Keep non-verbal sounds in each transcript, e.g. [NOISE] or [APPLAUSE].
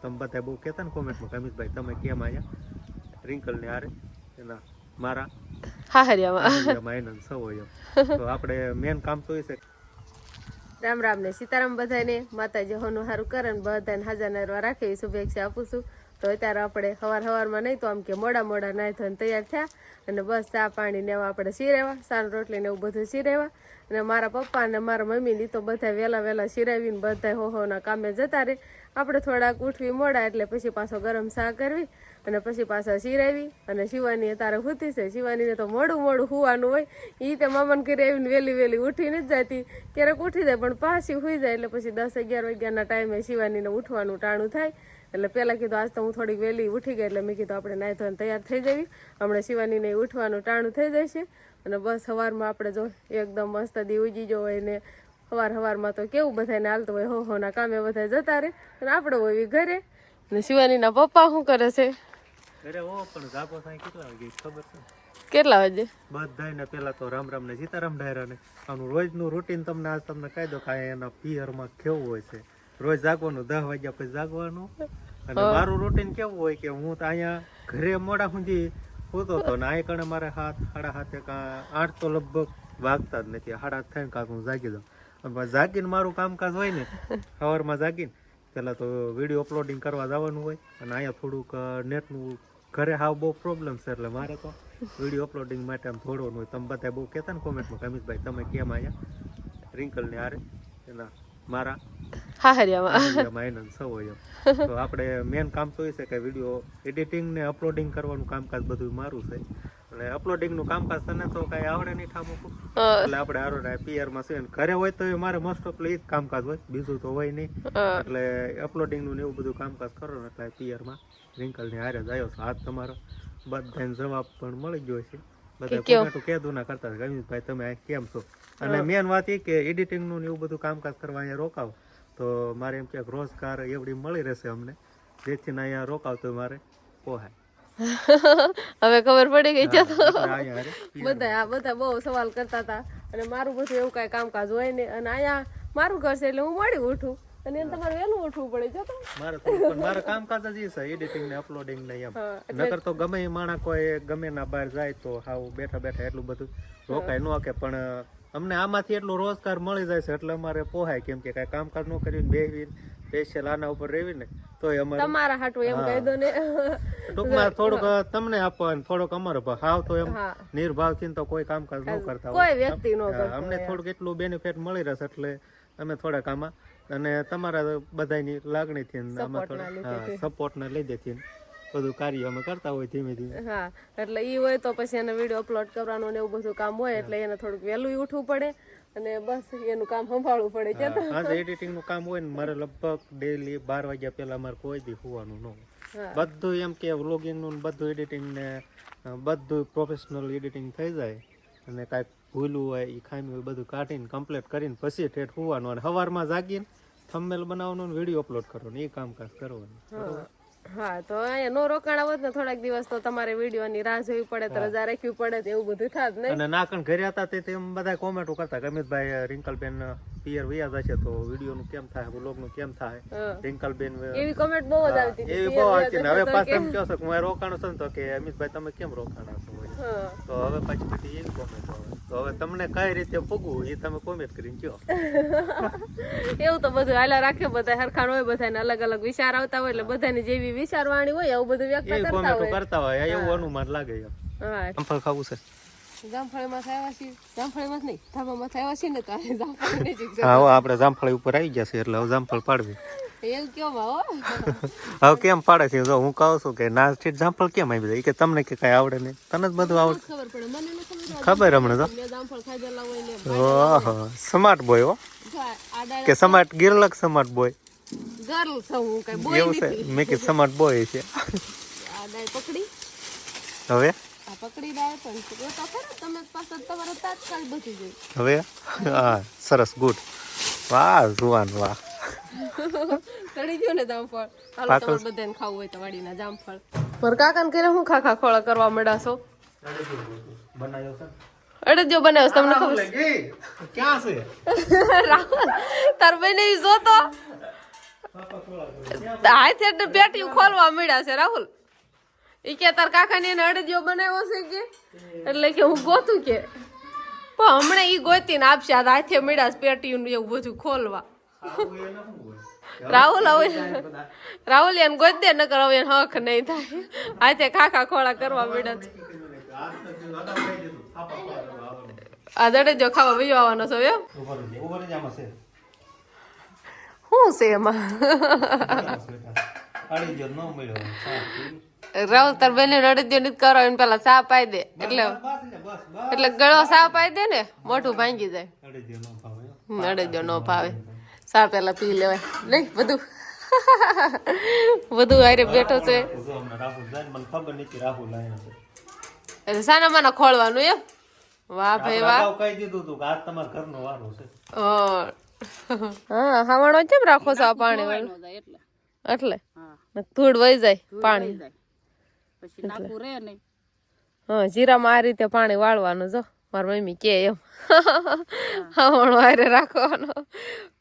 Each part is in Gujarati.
તમે બધા બહુ કહેતા ને કોમેન્ટમાં કમિતભાઈ તમે કેમ આયા? રિંકલ ને આરે એના મારા હા હરિયામાં એમાં સૌ હોય તો આપણે મેન કામ તો એ છે. રામ રામ ને સીતારામ બધાને માતાજી હોનું સારું કરે ને બધાને હાજર નરવા રાખે એવી શુભેચ્છા આપું છું. તો અત્યારે આપણે સવાર સવારમાં નહીં તો આમ કે મોડા મોડા નાહી ધોઈને તૈયાર થયા અને બસ ચા પાણી ને એવા આપણે સિરેવા સાન રોટલી ને એવું બધું શીરેવા. અને મારા પપ્પા અને મારા મમ્મી ની તો બધા વહેલા વહેલા સિરાવીને બધા હો હોના કામે જતા રહે આપણે થોડાક ઉઠવી મોડા એટલે પછી પાછો ગરમ ચા કરવી અને પછી પાછા સિરાવી અને શિવાની તારે હુતી છે. શિવાનીને તો મોડું મોડું હુવાનું હોય. એ તે મામાને કરી આવીને વહેલી વહેલી ઉઠી નથી જતી. ક્યારેક ઉઠી જાય પણ પાછી હુઈ જાય એટલે પછી દસ અગિયાર વાગ્યાના ટાઈમે શિવાનીને ઉઠવાનું ટાણું થાય. એટલે પહેલાં કીધું, આજ તો હું થોડીક વહેલી ઉઠી ગઈ એટલે મેં કીધું, આપણે નાહી ધોઈને તૈયાર થઈ જવી. હમણાં શિવાનીને ઉઠવાનું ટાણું થઈ જશે. અને બસ સવારમાં આપણે જો એકદમ મસ્ત દી ઉજી જો હોય ને સવાર સવારમાં તો કેવું બધાને હાલતું હોય હો હોના કામે બધા જતા રહે અને આપણે હોય ઘરે. ને શિવાનીના પપ્પા શું કરે છે? ઘરે પણ જાગો કેટલા વાગે ખબર છે? કેટલા વાગે? બધાને પેલા તો રામ રામ ને સીતારામ ડાયરા ને આનું રોજનું રૂટીન તમને આજ તમને કહી દો કે આ એના પિયરમાં કેવું હોય છે. રોજ જાગવાનું દસ વાગ્યા પછી જાગવાનું. અને મારું રૂટીન કેવું હોય કે હું તો અહીંયા ઘરે મોડા સુધી હતો ને આ કણે મારે હાથ સાડા હાથે કાં આઠ તો લગભગ વાગતા જ નથી. સાડા આઠ થાય ને કાંક હું જાગી પછી જાગીને મારું કામકાજ હોય ને સવારમાં જાગીને પહેલાં તો વીડિયો અપલોડિંગ કરવા જવાનું હોય અને અહીંયા થોડુંક નેટનું ઘરે હાવ બહુ પ્રોબ્લેમ છે એટલે મારે તો વીડિયો અપલોડિંગ માટે આમ થોડવાનું હોય. તમે બધા બહુ કહેતા ને કોમેન્ટમાં કમિતભાઈ તમે કેમ આયા? રિંકલ ને હારે. એના મારા આપણે મેન કામ તો એ છે કે વીડિયો એડિટિંગ ને અપલોડિંગ કરવાનું કામકાજ બધું મારું છે. અને અપલોડિંગનું કામકાજ તને તો કઈ આવડે નહીં ઠામ એટલે આપણે આરો પીઆરમાં છે ઘરે હોય તો મારે મોસ્ટ ઓફ એ જ કામકાજ હોય. બીજું તો હોય નહીં. એટલે અપલોડિંગનું એવું બધું કામકાજ કરો ને એટલે પીઆરમાં. રિંકલની હારે જ આવ્યો છે. હાથ તમારો બધાને જવાબ પણ મળી ગયો છે. બધા કે ના કરતા ગમીતભાઈ તમે કેમ છો? અને મેન વાત એ કે એડિટિંગનું એવું બધું કામકાજ કરવા અહીંયા રોકાવ. તો મારે એમ કે રોજગાર એવડી મળી રહેશે અમને. જેથી ને અહીંયા રોકાવ તો મારે પોહાય. હવે ખબર પડી ગઈ છે તો. બધા આ બધા બહુ સવાલ કરતા હતા અને મારું બધું એવું કાંઈ કામકાજ હોય ને અને અહીંયા મારું ઘર છે એટલે હું મળી ઉઠું. અને એને તમારે વહેલું ઉઠવું પડે જો તો. મારે કામકાજ જ છે એડિટિંગ ને અપલોડિંગ ને એમ. નકર તો ગમે એ માણા કોઈ ગમે ના બહાર જાય તો હાવ બેઠા બેઠા એટલું બધું રોકાય ન કે પણ અમને આમાંથી એટલો રોજગાર મળી જાય છે એટલે અમારે પોહાય કેમ કે કાંઈ કામકાજ ન કર્યું બેહીને સ્પેશિયલ આના ઉપર રહેવી ને અમારે તમારા હાટું એમ કહી દો ને. ટૂંકમાં થોડુંક તમને આપો અને થોડુંક અમારો ભાવ તો એમ નિર્ભાવથી તો કોઈ કામકાજ ન કરતા કોઈ વ્યક્તિ નો અમને થોડુંક એટલું બેનિફિટ મળી રહેશે એટલે અમે થોડાક આમાં અને તમારા બધાની લાગણીથી ને આમાં થોડા સપોર્ટ ના લીધે થી. બધું કાર્ય અમે કરતા હોય ધીમે ધીમે. હા એટલે ઈ હોય તો પછી એને વીડિયો અપલોડ કરવાનું ને એવું બધું કામ હોય એટલે એને થોડુંક વહેલું ઉઠવું પડે. અને બસ એનું કામ સંભાળવું પડે છે તો. આજે એડિટિંગનું કામ હોય ને મારે લગભગ ડેલી બાર વાગ્યા પહેલા મારે કોઈ દી હોવાનું ન બધું એમ કે વ્લોગિંગનું બધું એડિટિંગ ને બધું પ્રોફેશનલ એડિટિંગ થઈ જાય અને કાંઈક ભૂલું હોય એ ખામી હોય બધું કાઢીને કમ્પ્લીટ કરીને પછી ઠેઠ હોવાનું અને સવારમાં જાગીને થંબનેલ બનાવવાનું વીડિયો અપલોડ કરવાનું એ કામકાજ કરવાનું? હા તો અહીંયા નો રોકાણ આવત ને થોડાક દિવસ તો તમારે વીડિયો ની રાહ જોવી પડે તો રજા રાખવી પડે એવું બધું થાત નહીં. અને નાકણ ઘરે હતા તે બધા કોમેન્ટો કરતા ગમિતભાઈ રિંકલબેન પિયર વયા જશે તો વીડિયો નું કેમ થાય વ્લોગનું કેમ થાય? રિંકલ બેન એવી કમેન્ટ બહુ જ આવતી હતી એવી બહુ આવતી હવે પાછા એમ કહો છો કે હું રોકાણો છું તો કે અમિતભાઈ તમે કેમ રોકાણા છો? તો હવે પાછી પછી એની કોમેન્ટ આવે. તો હવે તમને કઈ રીતે પૂગવું એ તમે કોમેન્ટ કરીને કહો. [LAUGHS] એવું તો બધું હાલા રાખે બધા હરખાણ હોય બધાને અલગ અલગ વિચાર આવતા હોય એટલે બધાની જેવી વિચારવાણી હોય એવું બધું વ્યક્ત કરતા હોય. કરતા હોય એવું અનુમાન લાગે એમ. હા. ખાવું છે. જામફળીમાં થયા છીએ જામફળીમાં નહીં ધાબામાં થયા છીએ ને તો આ જામફળ હા આપણે જામફળી ઉપર આવી ગયા છે એટલે હવે જામફળ પાડવી. એવું ભાવ હવે કેમ પાડે છે? જો હું કહું છું કે ના જામફળ કેમ આવી જાય? કે તમને કે કઈ આવડે નહીં. તને જ બધું આવડે. ખબર પડે મને ખબર. ખબર હમણાં તો. જામફળ ખાધેલા હોય ને ઓહો સ્માર્ટ બોય હો. કે સ્માર્ટ ગિરલક સ્માર્ટ બોય. ગર્લ છું હું કઈ બોય એવું મેં કે સ્માર્ટ બોય છે. આ પકડી. હવે? પકડી ડાળ પણ એ તો ખરા તમે પાસે તમારે તાત્કાલ બચી જાય. હવે? હા સરસ ગુડ. વાહ જુવાન વાહ. ચડી ગયો ને જામફળ. હાલો તમારે બધાને ખાવું હોય તો વાડીના જામફળ. મારા કાકાને ઘરે હું ખાખા ખોળા કરવા મળ્યા છો બનાવ્યો છે અડદિયો બનાવ્યો તમને ખબર ક્યાં છે? રાહુલ તાર બેને જોતો. હાથે પેટી ખોલવા મળ્યા છે રાહુલ. ઈ કે તાર કાકા ને અડદિયો બનાવ્યો છે કે એટલે કે હું ગોતું કે પણ હમણાં ઈ ગોતીને આપશે, આ હાથે મળ્યા પેટીયું એવું બધું ખોલવા એને? રાહુલ હવે રાહુલ એને ગોત દે, નકર હવે એને હક નહીં થાય હાથે કાકા ખોળા કરવા મળ્યા છે. આ અડદિયો ખાવા વયો આવવાનો છો એમ. શું છે એમાં રાહુલ તાર બેન અડદિયો નથી કરો એને પેલા ચા પાઈ દે. એટલે. એટલે ગળો ચા પાઈ દે ને મોઢું ભાંગી જાય. આડી ગયો, ન ભાવે. હમ, અડદિયો ન ભાવે. સા પેલા પી લેવાય. નહીં બધું. બધું આરે બેઠો છે. જો હમણાં રાહુલ જાય ને મને ખબર નથી રાહુલ આયા છે. એટલે સાના માના ખોળવાનું એમ? વાહ ભાઈ વાહ. કહી દીધું તું કે આજ તમારા ઘરનો વારો છે. હા હા હવાણો કેમ રાખો છો આ પાણી? એટલે. એટલે? હા. ધૂળ વહી જાય પાણી. જાય. પછી નાખવું રહે નહીં. હા જીરામાં આ રીતે પાણી વાળવાનું જો. મારી મમ્મી કે એમ. હવાણો વારે રાખવાનો.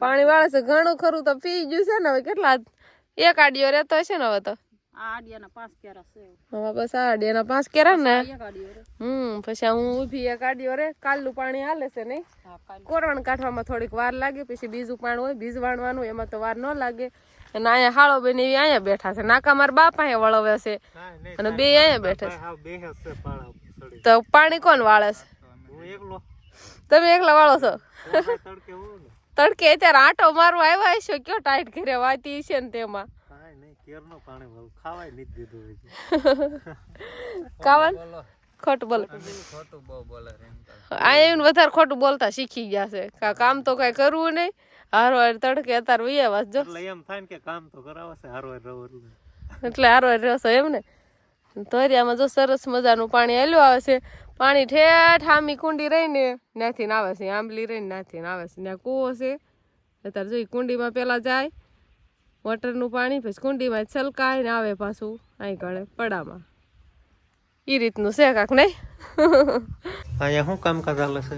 પાણી વાળે છે ઘણું ખરું તો પી ગયું છે ને હવે કેટલા? એક આડિયો રહેતો હશે ને હવે તો. આડિયાના પાંચ કેરા બસ આ આડિયાના પાંચ કેરા ને. હમ પછી હું ઊભી એક આડિયો રે. કાલનું પાણી હાલે છે નહીં. કોરણ કાઢવામાં થોડીક વાર લાગે પછી બીજું પાણી હોય બીજ વાણવાનું એમાં તો વાર ન લાગે. અને અહીંયા હાળો બેન એવી અહીંયા બેઠા છે. નાકા મારા બાપ અહીંયા વળવે છે. અને બે અહીંયા બેઠા છે. તો પાણી કોણ વાળે છે? તમે એકલા વાળો છો? તડકે અત્યારે આંટો મારવા આવ્યા હશો. કયો ટાઈટ ઘરે વાતી છે ને તેમાં. કાંઈ નહીં કેરનું પાણી વાળું ખાવાય નથી દીધું હજી. કાવન ખોટું બોલ. વધારે ખોટું બોલતા શીખી ગયા છે. કા- કામ તો કઈ કરવું નહીં. હારો હાર તડકે અત્યારે વૈયા જો. એટલે એમ થાય ને કે કામ તો કરાવશે હારો રહો એટલે. એટલે હારો હાર રહેશો એમ ને? તોરિયામાં જો સરસ મજાનું પાણી હેલું આવે છે પાણી ઠેઠ આમી કુંડી રહીને ત્યાંથી ને આવે છે આંબલી રહીને ત્યાંથી ને આવે છે. ત્યાં કૂવો છે અત્યારે જો કુંડીમાં પેલા જાય વોટરનું પાણી પછી કુંડીમાં છલકાય ને આવે પાછું અહીં ગળે પડામાં. એ રીતનું છે કાંક નહીં? અહીંયા શું કામ ચાલે છે?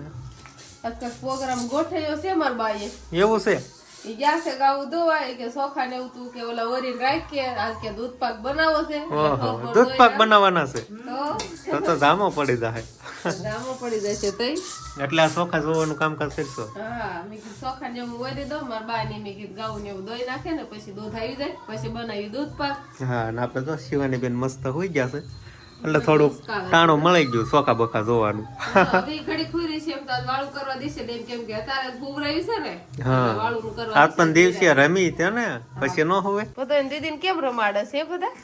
આજકાલ પ્રોગ્રામ ગોઠવ્યો છે મારા બાઈએ. એવું છે? ઈ ગયા છે ગાવું ધોવાય કે સોખા ને એવું તું કે ઓલા ઓરી રાખીએ આજ કે દૂધ પાક બનાવો છે. દૂધ પાક બનાવવાના છે? તો? તો તો પડી જાય પડી જશે તઈ. એટલે આ સોખા જોવાનું કામકાજ કરશો? હા મેં કીધું સોખા ને એવું ઓરી દો મારા બા ને મેં કીધું ગાવું ને એવું દોઈ નાખે ને પછી દૂધ આવી જાય પછી બનાવી દૂધ પાક. હા ને આપણે તો શિવાની બેન મસ્ત હોઈ ગયા છે. એટલે થોડું ટાણું મળી ગયું ચોખા બખા જોવાનું. હા વાળું નું. કરવા આજ પણ દિવસે રમી તે ને પછી ન હોવે. બધા દીદી કેમ રમાડે છે બધા?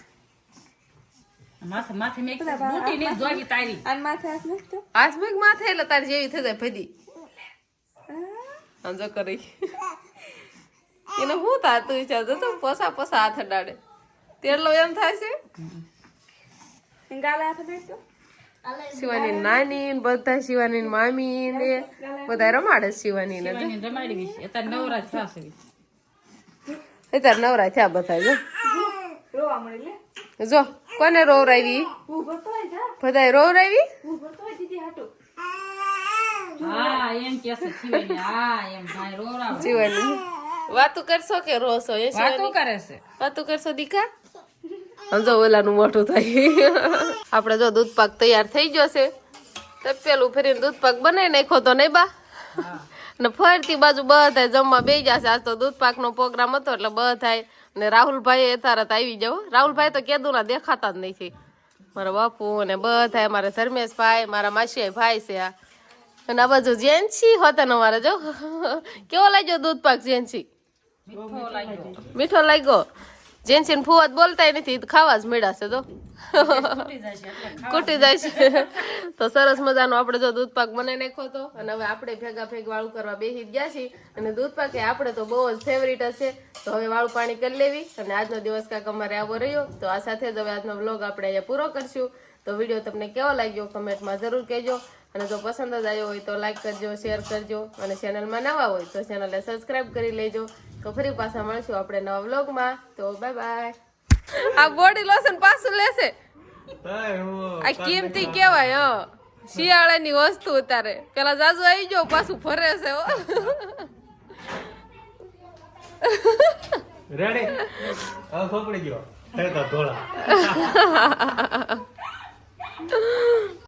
માથે માથે મેં તારી. માથે એટલે તારી જેવી થઈ જાય ભદી. આમ કરી. એને હું છે જો તો પોસા પોસા હાથ અડાડે તેટલો એમ થાય છે? શિવાની નાની ને બધા શિવાની મામી ને બધા રમાડે શિવાની ને અત્યારે નવરાજ થશે. અત્યારે નવરા થયા બધા જો. જો કોને રોવરાવી બધા રોવરાવી હા એમ શિવાની. હા એમ ભાઈ રોરાવ શિવાની. વાતું કરશો કે રોશો એ વાતો કરે છે. વાતું કરશો દીકા? સમજો ઓલાનું મોટું થાય. આપણે જો દૂધ પાક તૈયાર થઈ ગયો છે. તો પેલું ફરીને દૂધ પાક બનાવી નાખો તો નહીં બા? ને ફરતી બાજુ બધા જમવા બે જશે આજ તો દૂધ પાકનો પ્રોગ્રામ હતો એટલે બધા ને રાહુલભાઈ એ તારત આવી જાવ રાહુલભાઈ તો કેદુના દેખાતા જ નથી મારા બાપુ ને બધા મારા ધર્મેશભાઈ મારા માસી ભાઈ છે આ. અને આ બાજુ જેન્સી હોતા ને અમારે જો. કેવો લાગ્યો દૂધ પાક જેન્સી? મીઠો લાગ્યો. મીઠો લાગ્યો? જેન્સી ને ફુવાત બોલતા નથી ખાવા જ મળ્યા તો. કૂટી જાય છે. તો સરસ મજાનો આપણે જો દૂધ પાક બનાવી નાખ્યો હતો અને હવે આપણે ભેગા ભેગ વાળું કરવા બેસી ગયા છીએ. અને દૂધ પાક એ આપણે તો બહુ જ ફેવરિટ હશે. તો હવે વાળું પાણી કરી લેવી, અને આજનો દિવસ કાંક અમારે આવો રહ્યો. તો આ સાથે જ હવે આજનો વ્લોગ આપણે અહીંયા પૂરો કરશું. તો વીડિયો તમને કેવો લાગ્યો કમેન્ટમાં જરૂર કહેજો. અને જો પસંદ જ આવ્યો હોય તો લાઈક કરજો શેર કરજો. અને ચેનલમાં નવા હોય તો ચેનલને સબસ્ક્રાઇબ કરી લેજો. તો ફરી પાછા મળશું આપણે નવા વ્લોગમાં. તો બાય બાય આ બોડી લોશન પાછું લેશે. આ કિંમતી કેવાય હ. શિયાળાની વસ્તુ ઉતારે. પેલા જાજુ આવી ગયો પાછું ફરે છે રેડી હવે ખોપડી ગયો. ધોળા. [LAUGHS]